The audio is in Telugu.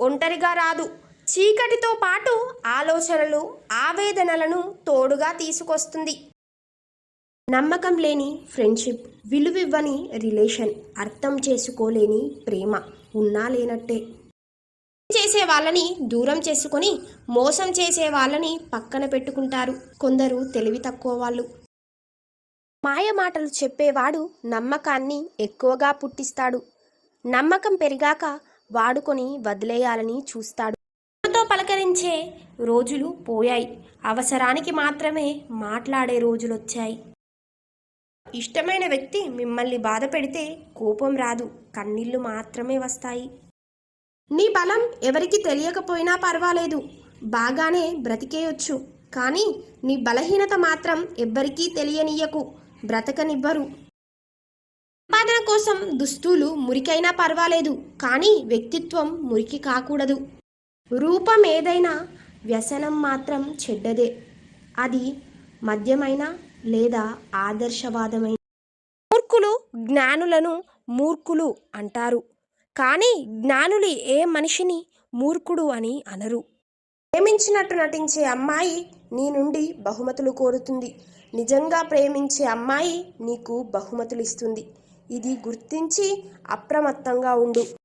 ఒంటరిగా రాదు. చీకటితో పాటు ఆలోచనలు ఆవేదనలను తోడుగా తీసుకొస్తుంది. నమ్మకం లేని ఫ్రెండ్షిప్ విలువివ్వని రిలేషన్ అర్థం చేసుకోలేని ప్రేమ ఉన్నా లేనట్టే. చేసే వాళ్ళని దూరం చేసుకొని మోసం చేసే వాళ్ళని పక్కన పెట్టుకుంటారు. కొందరు తెలివి తక్కువ వాళ్ళు. మాయ మాటలు చెప్పేవాడు నమ్మకాన్ని ఎక్కువగా పుట్టిస్తాడు. నమ్మకం పెరిగాక వాడుకొని వదిలేయాలని చూస్తాడు. ప్రేమతో పలకరించే రోజులు పోయాయి. అవసరానికి మాత్రమే మాట్లాడే రోజులొచ్చాయి. ఇష్టమైన వ్యక్తి మిమ్మల్ని బాధ పెడితే కోపం రాదు. కన్నీళ్ళు మాత్రమే వస్తాయి. నీ బలం ఎవరికి తెలియకపోయినా పర్వాలేదు. బాగానే బ్రతికేయొచ్చు. కానీ నీ బలహీనత మాత్రం ఎవ్వరికీ తెలియనియ్యకు బ్రతకనివ్వరు. సంపాదన కోసం దుస్తులు మురికైనా పర్వాలేదు కానీ వ్యక్తిత్వం మురికి కాకూడదు. రూపం ఏదైనా వ్యసనం మాత్రం చెడ్డదే. అది మద్యమైన లేదా ఆదర్శవాదమైన. మూర్ఖులు జ్ఞానులను మూర్ఖులు అంటారు కానీ జ్ఞానులు ఏ మనిషిని మూర్ఖుడు అని అనరు. ప్రేమించినట్టు నటించే అమ్మాయి నీ నుండి బహుమతులు కోరుతుంది. నిజంగా ప్రేమించే అమ్మాయి నీకు బహుమతులు ఇస్తుంది ఇది గుర్తించి అప్రమత్తంగా ఉండు.